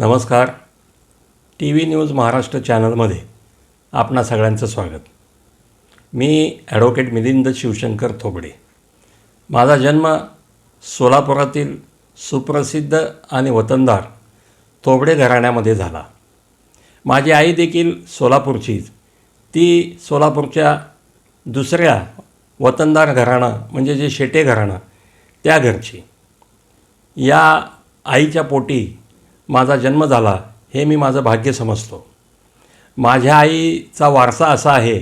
नमस्कार. T V news Maharashtra चॅनलमध्ये आपणा सगळ्यांचं स्वागत. मी ॲडव्होकेट मिलिंद शिवशंकर थोबडे. माझा जन्म सोलापुरातील सुप्रसिद्ध आणि वतनदार थोबडे घराण्यामध्ये झाला. माझी आई देखील सोलापूरचीच. ती सोलापूरच्या दुसऱ्या वतनदार घराणं म्हणजे जे शेटे घराणं त्या घरची. या आईच्या पोटी माझा जन्म झाला हे मी माझं भाग्य समजतो. माझ्या आईचा वारसा असा आहे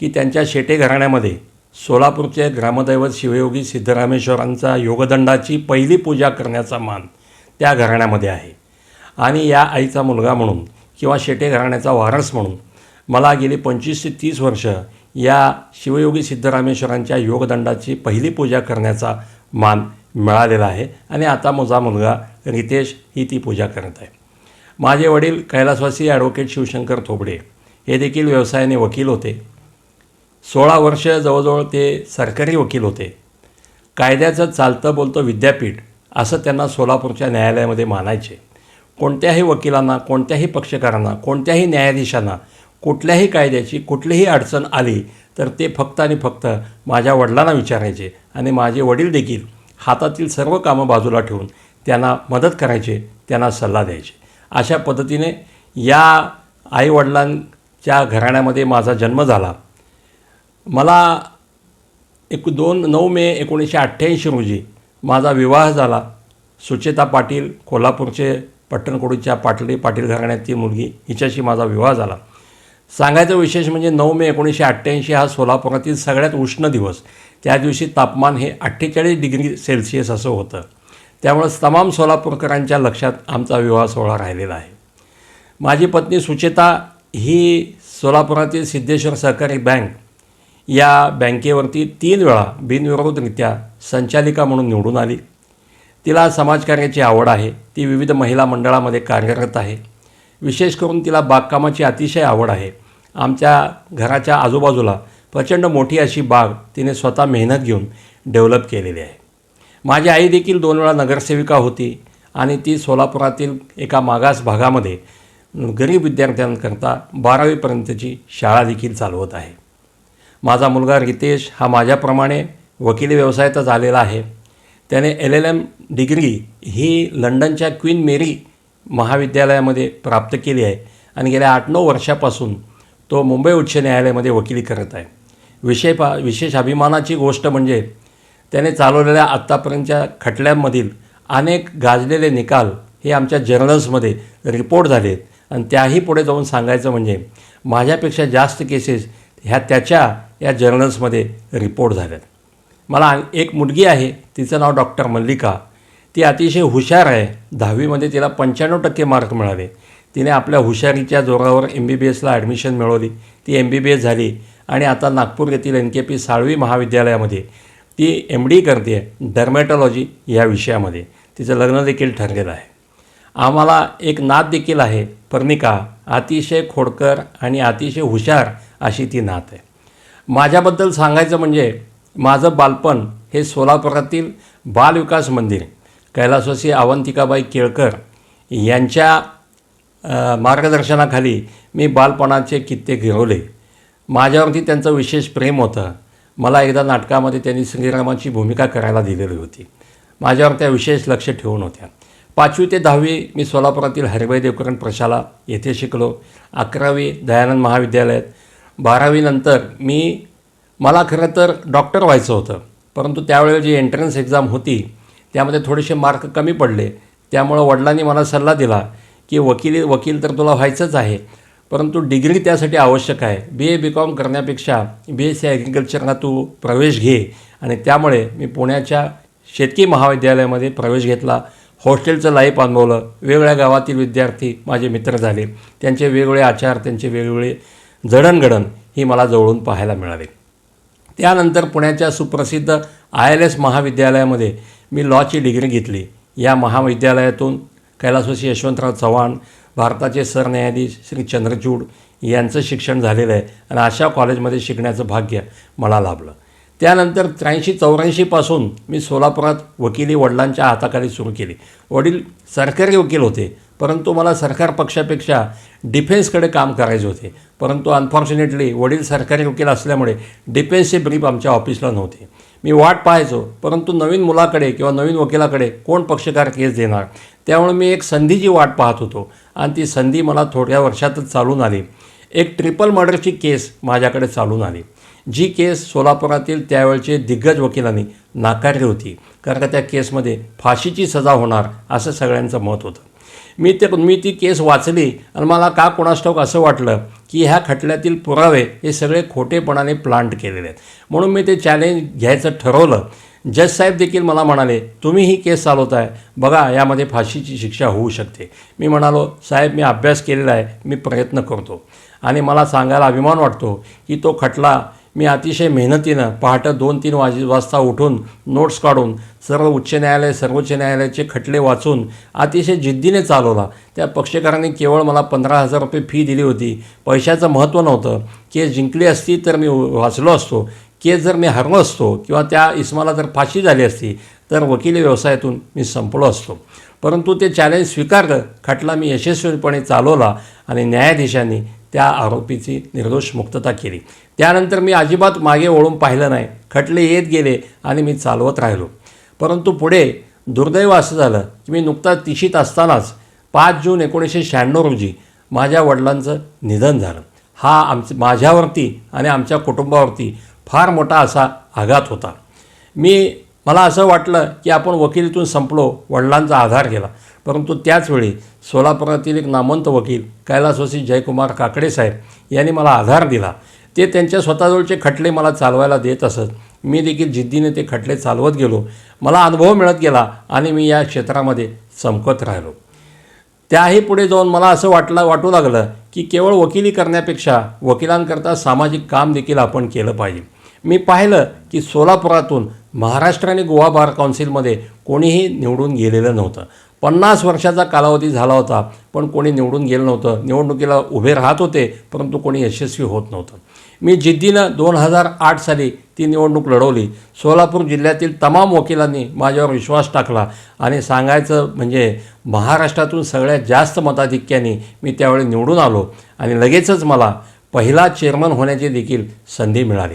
की त्यांच्या शेटे घराण्यामध्ये सोलापूरचे ग्रामदैवत शिवयोगी सिद्धरामेश्वरांचा योगदंडाची पहिली पूजा करण्याचा मान त्या घराण्यामध्ये आहे. आणि या आईचा मुलगा म्हणून किंवा शेटे घराण्याचा वारस म्हणून मला गेली पंचवीस ते तीस वर्ष या शिवयोगी सिद्धरामेश्वरांच्या योगदंडाची पहिली पूजा करण्याचा मान मिळालेला आहे आणि आता माझा मुलगा रितेश ही ती पूजा करत आहे. माझे वडील कैलासवासी ॲडव्होकेट शिवशंकर थोबडे हे देखील व्यवसायाने वकील होते. सोळा वर्ष जवळजवळ ते सरकारी वकील होते. कायद्याचं चालतं बोलतं विद्यापीठ असं त्यांना सोलापूरच्या न्यायालयामध्ये मानायचे. कोणत्याही वकिलांना कोणत्याही पक्षकारांना कोणत्याही न्यायाधीशांना कुठल्याही कायद्याची कुठलीही अडचण आली तर ते फक्त आणि फक्त माझ्या वडिलांना विचारायचे आणि माझे वडील देखील हातातील सर्व कामं बाजूला ठेवून त्यांना मदत करायचे त्यांना सल्ला द्यायचे. अशा पद्धतीने या आईवडिलांच्या घराण्यामध्ये माझा जन्म झाला. मला एक दोन नऊ मे एकोणीसशे अठ्ठ्याऐंशी रोजी माझा विवाह झाला. सुचेता पाटील कोल्हापूरचे पट्टणकोडीच्या पाटली पाटील घराण्यातील मुलगी हिच्याशी माझा विवाह झाला. सांगायचं विशेष म्हणजे नऊ मे एकोणीसशे अठ्ठ्याऐंशी हा सोलापुरातील सगळ्यात उष्ण दिवस. त्या दिवशी तापमान हे अठ्ठेचाळीस डिग्री सेल्सिअस असं होतं. त्यामुळं तमाम सोलापूरकरांच्या लक्षात आमचा विवाह सोहळा राहिलेला आहे. माझी पत्नी सुचेता ही सोलापुरातील सिद्धेश्वर सहकारी बँक या बँकेवरती तीन वेळा बिनविरोधरित्या संचालिका म्हणून निवडून आली. तिला समाजकार्याची आवड आहे. ती विविध महिला मंडळामध्ये कार्यरत आहे. विशेष करून तिला बागकामाची अतिशय आवड आहे. आमच्या घराच्या आजूबाजूला प्रचंड मोठी अशी बाग तिने स्वतः मेहनत घेऊन डेव्हलप केलेली आहे. माझी आई देखील दोन वेळा नगरसेविका होती आणि ती सोलापुरातील एका मागास भागामध्ये गरीब विद्यार्थ्यांकरता बारावीपर्यंतची शाळा देखील चालवत आहे. माझा मुलगा रितेश हा माझ्याप्रमाणे वकिली व्यवसायाचा झालेला आहे. त्याने एल एल एम डिग्री ही लंडनच्या क्वीन मेरी महाविद्यालयामध्ये प्राप्त केली आहे आणि गेल्या आठ नऊ वर्षापासून तो मुंबई उच्च न्यायालयामध्ये वकिली करत आहे. विषय पा विशेष अभिमानाची गोष्ट म्हणजे त्याने चालवलेल्या आत्तापर्यंतच्या खटल्यांमधील अनेक गाजलेले निकाल हे आमच्या जर्नल्समध्ये रिपोर्ट झाले आणि त्याही पुढे जाऊन सांगायचं म्हणजे माझ्यापेक्षा जास्त केसेस ह्या त्याच्या या जर्नल्समध्ये रिपोर्ट झाल्यात. मला एक मुलगी आहे तिचं नाव डॉक्टर मल्लिका. ती अतिशय हुशार आहे. दहावीमध्ये तिला पंच्याण्णव टक्के मार्क मिळाले. तिने आपल्या हुशारीच्या जोरावर एम बी बी एसला ॲडमिशन मिळवली. ती एम बी बी एस झाली. आणि आता नागपूर येथील एन के पी साळवी महाविद्यालयामध्ये ती एम डी करते डर्मॅटॉलॉजी या विषयामध्ये. तिचं लग्न देखील ठरलेलं आहे. आम्हाला एक नात देखील आहे पर्णिका. अतिशय खोडकर आणि अतिशय हुशार अशी ती नात आहे. माझ्याबद्दल सांगायचं म्हणजे माझं बालपण हे सोलापुरातील बालविकास मंदिर कैलासवासी अवंतिकाबाई केळकर यांच्या मार्गदर्शनाखाली मी बालपणाचे कित्ते घेवले माझ्यावरती त्यांचं विशेष प्रेम होतं. मला एकदा नाटकामध्ये त्यांनी श्रीरामाची भूमिका करायला दिलेली होती. माझ्यावर त्या विशेष लक्ष ठेवून होत्या. पाचवी ते दहावी मी सोलापुरातील हरिभाई देवकरण प्रशाला येथे शिकलो. अकरावी दयानंद महाविद्यालयात. बारावीनंतर मी मला खरं तर डॉक्टर व्हायचं होतं. परंतु त्यावेळेला जी एंट्रन्स एक्झाम होती त्यामध्ये थोडेसे मार्क कमी पडले. त्यामुळं वडिलांनी मला सल्ला दिला की वकिली वकील तर तुला व्हायचंच आहे. परंतु डिग्री त्यासाठी आवश्यक आहे. बी ए बी कॉम करण्यापेक्षा बी एस सी ॲग्रिकल्चरला तू प्रवेश घे. आणि त्यामुळे मी पुण्याच्या शेतकी महाविद्यालयामध्ये प्रवेश घेतला. हॉस्टेलचं लाईफ अनुभवलं. वेगवेगळ्या गावातील विद्यार्थी माझे मित्र झाले. त्यांचे वेगवेगळे आचार त्यांचे वेगवेगळे जडणघडण ही मला जवळून पाहायला मिळाले. त्यानंतर पुण्याच्या सुप्रसिद्ध आय एल एस महाविद्यालयामध्ये मी लॉची डिग्री घेतली. या महाविद्यालयातून कैलासवासी यशवंतराव चव्हाण भारताचे सरन्यायाधीश श्री चंद्रचूड यांचं शिक्षण झालेलं आहे. आणि अशा कॉलेजमध्ये शिकण्याचं भाग्य मला लाभलं. त्यानंतर त्र्याऐंशी चौऱ्याऐंशीपासून मी सोलापुरात वकिली वडिलांच्या हाताखाली सुरू केली. वडील सरकारी वकील होते परंतु मला सरकार पक्षापेक्षा डिफेन्सकडे काम करायचे होते. परंतु अनफॉर्च्युनेटली वडील सरकारी वकील असल्यामुळे डिफेन्सचे ब्रीफ आमच्या ऑफिसला नव्हते. मी वाट पाहायचो परंतु नवीन मुलाकडे किंवा नवीन वकिलाकडे कोण पक्षकार केस देणार? त्यामुळे मी एक संधीची वाट पाहत होतो. आणि ती संधी मला थोड्या वर्षातच चालून आली. एक ट्रिपल मर्डरची केस माझ्याकडे चालून आली. जी केस सोलापुरातील त्यावेळचे दिग्गज वकिलांनी नाकारली होती. कारण का त्या केसमध्ये फाशीची सजा होणार असं सगळ्यांचं मत होतं. मी ते मी ती केस वाचली आणि मला का कोणास ठाऊक असं वाटलं की ह्या खटल्यातील पुरावे हे सगळे खोटेपणाने प्लांट केलेले आहेत. म्हणून मी ते चॅलेंज घ्यायचं ठरवलं. जज साहेब देखील मला म्हणाले तुम्ही ही केस चालवताय. बघा यामध्ये फाशीची शिक्षा होऊ शकते. मी म्हणालो साहेब मी अभ्यास केलेला आहे. मी प्रयत्न करतो. आणि मला सांगायला अभिमान वाटतो की तो खटला मी अतिशय मेहनतीनं पहाटे दोन तीन वाज वाजता उठून नोट्स काढून सर्व उच्च न्यायालय सर्वोच्च न्यायालयाचे खटले वाचून अतिशय जिद्दीने चालवला. त्या पक्षकारांनी केवळ मला पंधरा हजार रुपये फी दिली होती. पैशाचं महत्त्व नव्हतं. केस जिंकली असती तर मी वाचलो असतो. केस जर मी हरलो असतो किंवा त्या इस्माला जर फाशी झाली असती तर वकिली व्यवसायातून मी संपलो असतो. परंतु ते चॅलेंज स्वीकारलं. खटला मी यशस्वीपणे चालवला आणि न्यायाधीशांनी त्या आरोपीची निर्दोष मुक्तता केली. त्यानंतर मी अजिबात मागे वळून पाहिलं नाही. खटले येत गेले आणि मी चालवत राहिलो. परंतु पुढे दुर्दैव असं झालं की मी नुकताच तिशीत असतानाच पाच जून एकोणीसशे शहाण्णव रोजी माझ्या वडिलांचं निधन झालं. हा आमच्या माझ्यावरती आणि आमच्या कुटुंबावरती फार मोठा असा आघात होता. मी मला असं वाटलं की आपण वकिलीतून संपलो वडिलांचा आधार केला परंतु त्याचवेळी सोलापुरातील एक नामवंत वकील कैलासवासी जयकुमार काकडे साहेब यांनी मला आधार दिला. ते त्यांच्या स्वतःजवळचे खटले मला चालवायला देत असत. मी देखील जिद्दीने ते खटले चालवत गेलो. मला अनुभव मिळत गेला आणि मी या क्षेत्रामध्ये चमकत राहिलो. त्याही पुढे जाऊन मला असं वाटलं वाटू लागलं की केवळ वकिली करण्यापेक्षा वकिलांकरता सामाजिक काम देखील आपण केलं पाहिजे. मी पाहिलं की सोलापुरातून महाराष्ट्र आणि गोवा बार काउन्सिलमध्ये कोणीही निवडून गेलेलं नव्हतं. पन्नास वर्षाचा कालावधी झाला होता पण कोणी निवडून गेलं नव्हतं. निवडणुकीला उभे राहत होते परंतु कोणी यशस्वी होत नव्हतं. मी जिद्दीनं दोन हजार आठ साली ती निवडणूक लढवली. सोलापूर जिल्ह्यातील तमाम वकिलांनी माझ्यावर विश्वास टाकला आणि सांगायचं म्हणजे महाराष्ट्रातून सगळ्यात जास्त मताधिक्याने मी त्यावेळी निवडून आलो आणि लगेचच मला पहिला चेअरमन होण्याची देखील संधी मिळाली.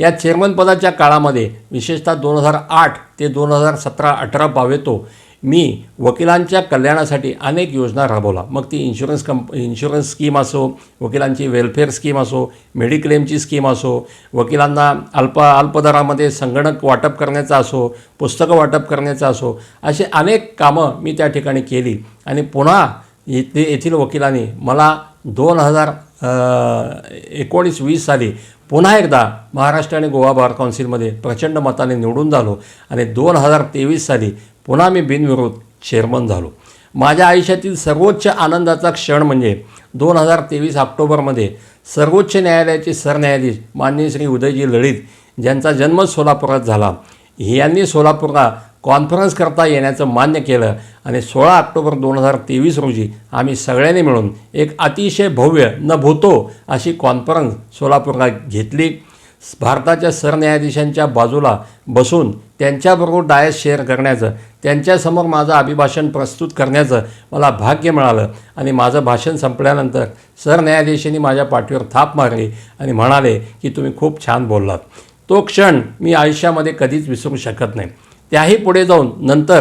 या चेअरमनपदाच्या काळामध्ये विशेषतः दोन हजार आठ ते दोन हजार सतरा अठरा पावेतो मी वकिलांच्या कल्याणासाठी अनेक योजना राबवला मग ती इन्शुरन्स कंप इन्शुरन्स स्कीम असो वकिलांची वेलफेअर स्कीम असो मेडिक्लेमची स्कीम असो वकिलांना अल्प अल्पदरामध्ये संगणक वाटप करण्याचा असो पुस्तकं वाटप करण्याचा असो असे अनेक कामं मी त्या ठिकाणी केली. आणि पुन्हा येथे येथील वकिलांनी मला दोन हजार एकोणीस वीस साली पुन्हा एकदा महाराष्ट्र आणि गोवा बार काउन्सिलमध्ये प्रचंड मताने निवडून झालो आणि दोन हजार तेवीस साली पुन्हा मी बिनविरोध चेअरमन झालो. माझ्या आयुष्यातील सर्वोच्च आनंदाचा क्षण म्हणजे दोन हजार तेवीस ऑक्टोबरमध्ये सर्वोच्च न्यायालयाचे सरन्यायाधीश माननीय श्री उदयजी लळित ज्यांचा जन्म सोलापुरात झाला. यांनी सोलापूरला कॉन्फरन्स करता येण्याचं मान्य केलं आणि सोळा ऑक्टोबर दोन हजार तेवीस रोजी आम्ही सगळ्यांनी मिळून एक अतिशय भव्य न भूतो अशी कॉन्फरन्स सोलापूरला घेतली. भारताच्या सरन्यायाधीशांच्या बाजूला बसून त्यांच्याबरोबर डायस शेअर करण्याचं त्यांच्यासमोर माझं अभिभाषण प्रस्तुत करण्याचं मला भाग्य मिळालं आणि माझं भाषण संपल्यानंतर सरन्यायाधीशांनी माझ्या पाठीवर थाप मारली आणि म्हणाले की तुम्ही खूप छान बोललात. तो क्षण मी आयुष्यामध्ये कधीच विसरू शकत नाही. त्याही पुढे जाऊन नंतर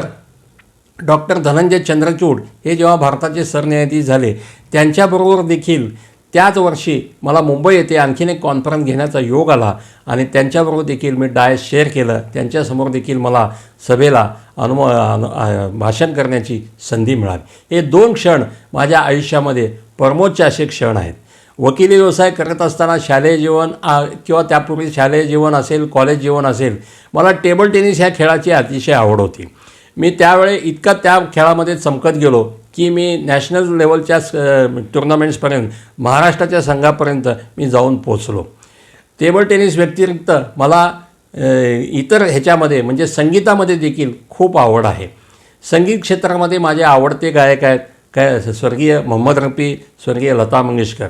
डॉक्टर धनंजय चंद्रचूड हे जेव्हा भारताचे सरन्यायाधीश झाले त्यांच्याबरोबर देखील त्याच वर्षी मला मुंबई येथे आणखीन एक कॉन्फरन्स घेण्याचा योग आला आणि त्यांच्याबरोबर देखील मी डायस शेअर केलं. त्यांच्यासमोर देखील मला सभेला अनुम अनु भाषण करण्याची संधी मिळाली. हे दोन क्षण माझ्या आयुष्यामध्ये परमोच्च असे क्षण आहेत. वकिली व्यवसाय करत असताना शालेय जीवन किंवा त्यापूर्वी शालेय जीवन असेल कॉलेज जीवन असेल मला टेबल टेनिस ह्या खेळाची अतिशय आवड होती. मी त्यावेळे इतका त्या खेळामध्ये चमकत गेलो की मी नॅशनल लेवलच्या टुर्नामेंट्सपर्यंत महाराष्ट्राच्या संघापर्यंत मी जाऊन पोचलो टेबल टेनिस व्यतिरिक्त मला इतर ह्याच्यामध्ये म्हणजे संगीतामध्ये देखील खूप आवड आहे. संगीत क्षेत्रामध्ये माझे आवडते गायक आहेत काय स्वर्गीय मोहम्मद रफी स्वर्गीय लता मंगेशकर.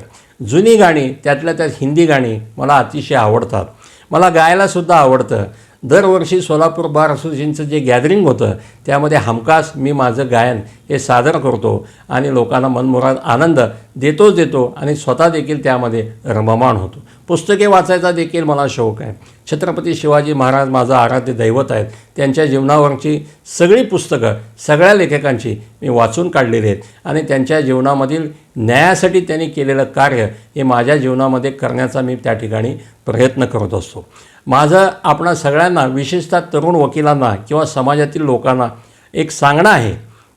जुनी गाणी त्यातल्या त्यात हिंदी गाणी मला अतिशय आवडतात. मला गायलासुद्धा आवडतं. दरवर्षी सोलापूर बार असोसिएशनचं जे गॅदरिंग होतं त्यामध्ये हमखास मी माझं गायन हे सादर करतो आणि लोकांना मनमुराद आनंद देतोच देतो आणि स्वतः देखील त्यामध्ये रममाण होतो. पुस्तके वाचायचा देखील मला शौक आहे. छत्रपती शिवाजी महाराज माझं आराध्य दैवत आहेत. त्यांच्या जीवनावरची सगळी पुस्तकं सगळ्या लेखकांची मी वाचून काढलेली आहेत. आणि त्यांच्या जीवनामधील न्यायासाठी त्यांनी केलेलं कार्य हे माझ्या जीवनामध्ये करण्याचा मी त्या ठिकाणी प्रयत्न करत असतो. माझं आपणा सगळ्यांना विशेषतः तरुण वकिलांना किंवा समाजातील लोकांना एक सांगणं आहे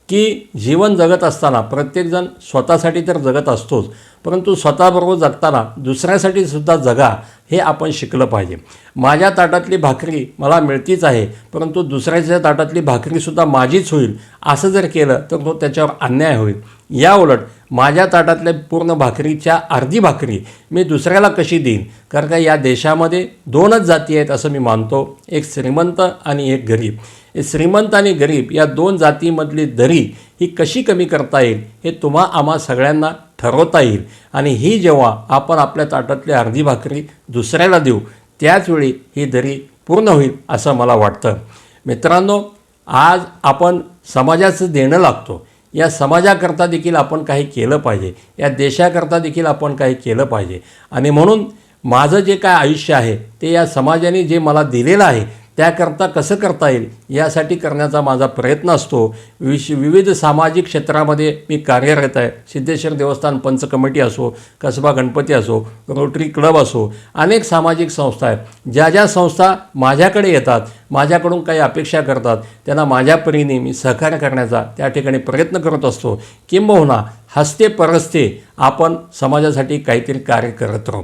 की जीवन जगत असताना प्रत्येकजण स्वतःसाठी तर जगत असतोच परंतु स्वतःबरोबर जगताना दुसऱ्यासाठी सुद्धा जगा हे आपण शिकलं पाहिजे. माझ्या ताटातली भाकरी मला मिळतीच आहे परंतु दुसऱ्याच्या ताटातली भाकरीसुद्धा माझीच होईल. असं जर केलं तर तो त्याच्यावर अन्याय होईल. या उलट माझ्या ताटातल्या पूर्ण भाकरीच्या अर्धी भाकरी मी दुसऱ्याला कशी देईन? कारण का या देशामध्ये दोनच जाती आहेत असं मी मानतो. एक श्रीमंत आणि एक गरीब. श्रीमंत आणि गरीब या दोन जातीमधली दरी ही कशी कमी करता येईल हे तुम्हा आम्हा सगळ्यांना ठरवता येईल आणि ही जेव्हा आपण आपल्या ताटातली अर्धी भाकरी दुसऱ्याला देऊ त्याचवेळी ही दरी पूर्ण होईल असं मला वाटतं. मित्रांनो आज आपण समाजाचं देणं लागतो. या समाजाकरता देखील आपण काही केलं पाहिजे. या देशाकरता देखील आपण काही केलं पाहिजे. आणि म्हणून माझं जे काय आयुष्य आहे ते या समाजाने जे मला दिलेलं आहे त्याकरता कसं करता येईल? यासाठी करण्याचा माझा प्रयत्न असतो. विश विविध सामाजिक क्षेत्रामध्ये मी कार्यरत आहे. सिद्धेश्वर देवस्थान पंच कमिटी असो कसबा गणपती असो रोटरी क्लब असो अनेक सामाजिक संस्था आहेत. ज्या ज्या संस्था माझ्याकडे येतात माझ्याकडून काही अपेक्षा करतात त्यांना माझ्या परीने मी सहकार्य करण्याचा त्या ठिकाणी प्रयत्न करत असतो. किंबहुना हस्ते परस्ते आपण समाजासाठी काहीतरी कार्य करत राहू.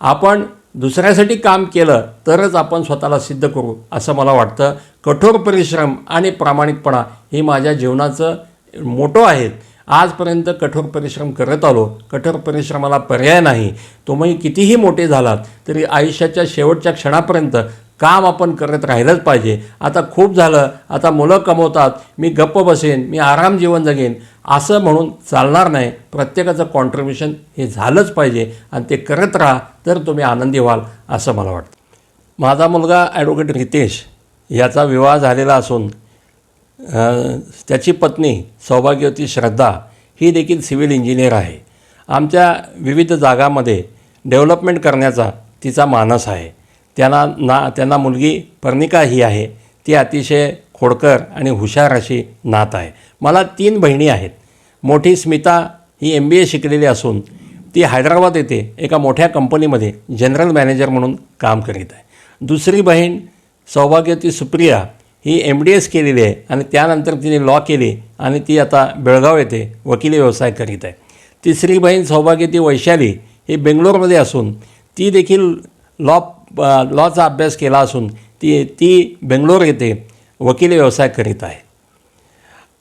आपण दुसऱ्यासाठी काम केलं तरच आपण स्वतःला सिद्ध करू असं मला वाटतं. कठोर परिश्रम आणि प्रामाणिकपणा हे माझ्या जीवनाचं मोटो आहेत. आजपर्यंत कठोर परिश्रम करत आलो. कठोर परिश्रमाला पर्याय नाही. तुम्ही कितीही मोठे झालात तरी आयुष्याच्या शेवटच्या क्षणापर्यंत काम आपण करत राहिलंच पाहिजे. आता खूप झालं आता मुलं कमवतात मी गप्प बसेन मी आराम जीवन जगेन असं म्हणून चालणार नाही. प्रत्येकाचं कॉन्ट्रीब्युशन हे झालंच पाहिजे. आणि ते करत राहा. तर तुम्ही आनंदी व्हाल असं मला वाटतं. माझा मुलगा ॲडव्होकेट रितेश याचा विवाह झालेला असून त्याची पत्नी सौभाग्यवती श्रद्धा ही देखील सिव्हिल इंजिनियर आहे. आमच्या विविध जागामध्ये डेव्हलपमेंट करण्याचा तिचा मानस आहे. त्यांना ना त्यांना मुलगी पर्णिका ही आहे. ती अतिशय खोडकर आणि हुशार अशी नात आहे. मला तीन बहिणी आहेत. मोठी स्मिता ही एम बी ए शिकलेली असून ती हैदराबाद येथे एका मोठ्या कंपनीमध्ये जनरल मॅनेजर म्हणून काम करीत आहे. दुसरी बहीण सौभाग्यवती सुप्रिया ही एम डी एस केलेली आहे आणि त्यानंतर तिने लॉ केली आणि ती आता बेळगाव येथे वकिली व्यवसाय करीत आहे. तिसरी बहीण सौभाग्यवती वैशाली ही बेंगलोरमध्ये असून ती देखील लॉ लॉचा अभ्यास केला असून ती ती बेंगलोर येथे वकिली व्यवसाय करीत आहे.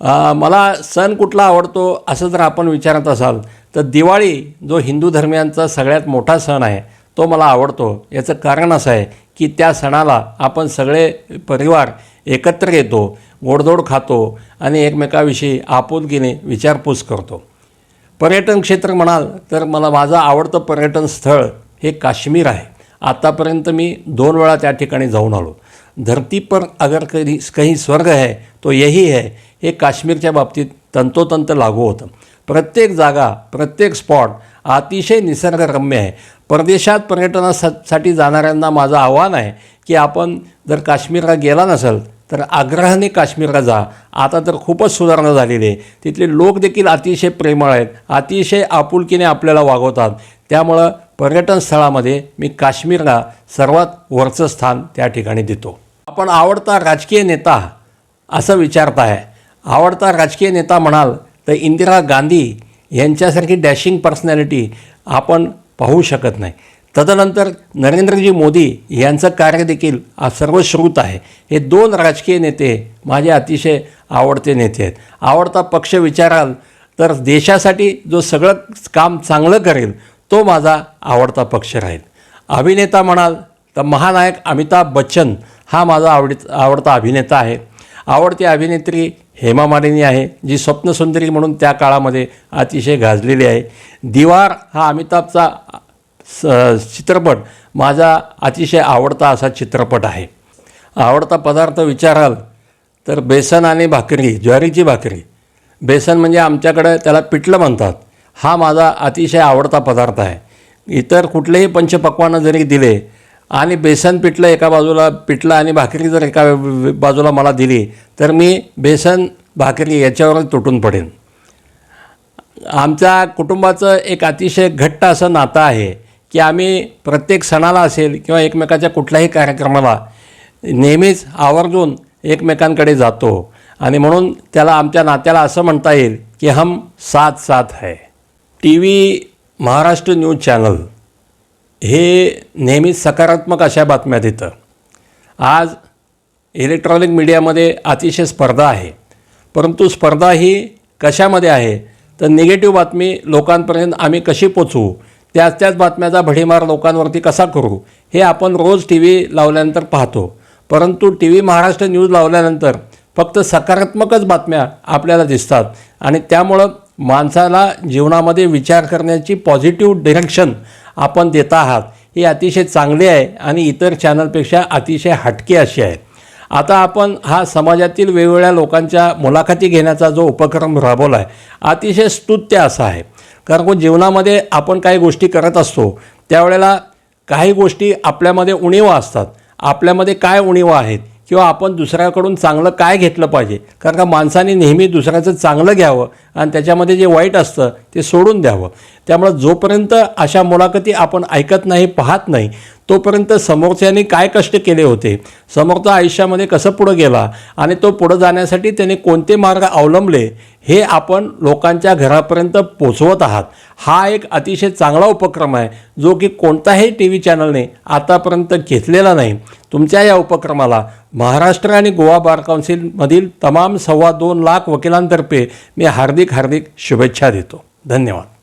मला सण कुठला आवडतो असं जर आपण विचारत असाल तर दिवाळी जो हिंदू धर्मियांचा सगळ्यात मोठा सण आहे तो मला आवडतो. याचं कारण असं आहे की त्या सणाला आपण सगळे परिवार एकत्र येतो गोडधोड खातो आणि एकमेकाविषयी आपुलकीने विचारपूस करतो. पर्यटन क्षेत्र म्हणाल तर मला माझं आवडतं पर्यटन स्थळ हे काश्मीर आहे. आतापर्यंत मी दोन वेळा त्या ठिकाणी जाऊन आलो. धरती पर अगर कधी कहीं स्वर्ग है तो यही है हे काश्मीरच्या बाबतीत तंतोतंत लागू होतं. प्रत्येक जागा प्रत्येक स्पॉट अतिशय निसर्गरम्य आहे. परदेशात पर्यटनासाठी जाणाऱ्यांना माझं आव्हान आहे की आपण जर काश्मीरला गेला नसेल तर आग्रहाने काश्मीरला जा. आता तर खूपच सुधारणा झालेली आहे. तिथले लोक देखील अतिशय प्रेमळ आहेत अतिशय आपुलकीने आपल्याला वागवतात. त्यामुळं पर्यटन स्थळामध्ये मी काश्मीरला सर्वात वरचं स्थान त्या ठिकाणी देतो. आपण आवडता राजकीय नेता असं विचारताय आवडता राजकीय नेता म्हणाल तर इंदिरा गांधी यांच्यासारखी डॅशिंग पर्सनॅलिटी आपण पाहू शकत नाही. तदनंतर नरेंद्रजी मोदी यांचं कार्य देखील सर्वश्रुत आहे. हे दोन राजकीय नेते माझे अतिशय आवडते नेते आहेत. आवडता पक्ष विचाराल तर देशासाठी जो सगळं काम चांगलं करेल तो माझा आवडता पक्ष राहील. अभिनेता म्हणाल तर महानायक अमिताभ बच्चन हा माझा आवडी आवडता अभिनेता आहे. आवडती अभिनेत्री हेमा मालिनी आहे जी स्वप्नसुंदरी म्हणून त्या काळामध्ये अतिशय गाजलेली आहे. दिवार हा अमिताभचा स चित्रपट माझा अतिशय आवडता असा चित्रपट आहे. आवडता पदार्थ विचाराल तर बेसन आणि भाकरी ज्वारीची भाकरी. बेसन म्हणजे आमच्याकडे त्याला पिठलं म्हणतात. हा माझा अतिशय आवडता पदार्थ आहे. इतर कुठलेही पंचपक्वानं जरी दिले आणि बेसन पिठलं एका बाजूला पिठलं आणि भाकरी जर एका बाजूला मला दिली तर मी बेसन भाकरी याच्यावरच तुटून पडेन. आमच्या कुटुंबाचं एक अतिशय घट्ट असं नातं आहे की आम्ही प्रत्येक सणाला असेल किंवा एकमेकाच्या कुठल्याही कार्यक्रमाला नेहमीच आवर्जून एकमेकांकडे जातो आणि म्हणून त्याला आमच्या नात्याला असं म्हणता येईल की हम साथ साथ है. T V Maharashtra news channel. हे नेहमी सकारात्मक अशा बातम्या देतं. आज इलेक्ट्रॉनिक मीडियामध्ये अतिशय स्पर्धा आहे. परंतु स्पर्धा ही कशामध्ये आहे? तर निगेटिव्ह बातमी लोकांपर्यंत आम्ही कशी पोचवू? त्याच त्याच बातम्याचा भडीमार लोकांवरती कसा करू? हे आपण रोज टी व्ही लावल्यानंतर पाहतो. परंतु टी व्ही महाराष्ट्र न्यूज लावल्यानंतर फक्त सकारात्मकच बातम्या आपल्याला दिसतात. आणि त्यामुळं माणसाला जीवनामध्ये विचार करण्याची पॉझिटिव्ह डिरेक्शन आपण देत आहात हे अतिशय चांगले आहे आणि इतर चॅनलपेक्षा अतिशय हटके अशी आहे. आता आपण हा समाजातील वेगवेगळ्या लोकांच्या मुलाखती घेण्याचा जो उपक्रम राबवला आहे अतिशय स्तुत्य असा आहे. कारण को जीवनामध्ये आपण काही गोष्टी करत असतो त्यावेळेला काही गोष्टी आपल्यामध्ये उणीवा असतात. आपल्यामध्ये काय उणीवा आहेत किंवा आपण दुसऱ्याकडून चांगलं काय घेतलं पाहिजे? कारण का माणसाने नेहमी दुसऱ्याचं चांगलं घ्यावं आणि त्याच्यामध्ये जे वाईट असतं ते सोडून द्यावं. त्यामुळं जोपर्यंत अशा मुलाखती आपण ऐकत नाही पाहत नाही तोपर्यंत समोरच्याने काय कष्ट केले होते? समोरचा आयुष्यामध्ये कसं पुढं गेला? आणि तो पुढं जाण्यासाठी त्याने कोणते मार्ग अवलंबले? हे आपण लोकांच्या घरापर्यंत पोचवत आहात. हा एक अतिशय चांगला उपक्रम आहे जो की कोणताही टी व्ही चॅनलने आतापर्यंत घेतलेला नाही. तुमच्या या उपक्रमाला महाराष्ट्र आणि गोवा बार काउन्सिलमधील तमाम सव्वा दोन लाख वकिलांतर्फे मी हार्दिक हार्दिक शुभेच्छा देतो. धन्यवाद.